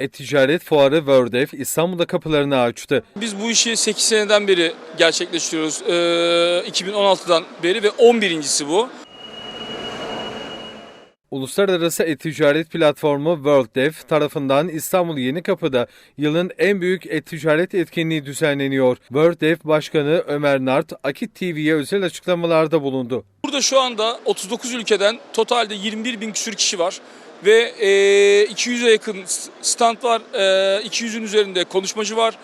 E-Ticaret Fuarı Worldef İstanbul'da kapılarını açtı. Biz bu işi 8 seneden beri gerçekleştiriyoruz. Ee, 2016'dan beri ve 11.si bu. Uluslararası e-ticaret platformu WorldDev tarafından İstanbul Yenikapı'da yılın en büyük e-ticaret etkinliği düzenleniyor. WorldDev Başkanı Ömer Nart, Akit TV'ye özel açıklamalarda bulundu. Burada şu anda 39 ülkeden totalde 21 bin küsür kişi var ve e, 200'e yakın stand var, e, 200'ün üzerinde konuşmacı var.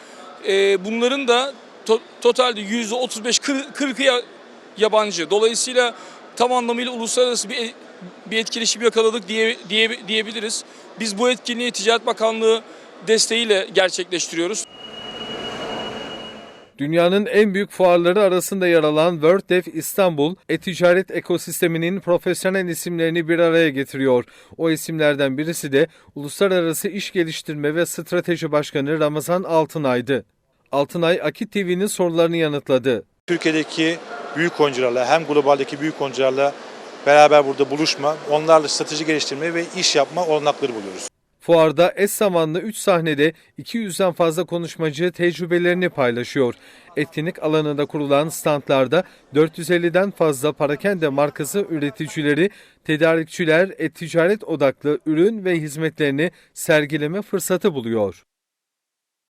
E, bunların da to- totalde %35-40'ı ya- yabancı. Dolayısıyla tam anlamıyla uluslararası bir, bir etkileşim yakaladık diye, diye, diyebiliriz. Biz bu etkinliği Ticaret Bakanlığı desteğiyle gerçekleştiriyoruz. Dünyanın en büyük fuarları arasında yer alan WorldDev İstanbul, e-ticaret ekosisteminin profesyonel isimlerini bir araya getiriyor. O isimlerden birisi de Uluslararası İş Geliştirme ve Strateji Başkanı Ramazan Altınay'dı. Altınay, Akit TV'nin sorularını yanıtladı. Türkiye'deki büyük oyuncularla hem globaldeki büyük oyuncularla beraber burada buluşma, onlarla strateji geliştirme ve iş yapma olanakları buluyoruz. Fuarda eş zamanlı 3 sahnede 200'den fazla konuşmacı tecrübelerini paylaşıyor. Etkinlik alanında kurulan standlarda 450'den fazla parakende markası üreticileri, tedarikçiler, e-ticaret odaklı ürün ve hizmetlerini sergileme fırsatı buluyor.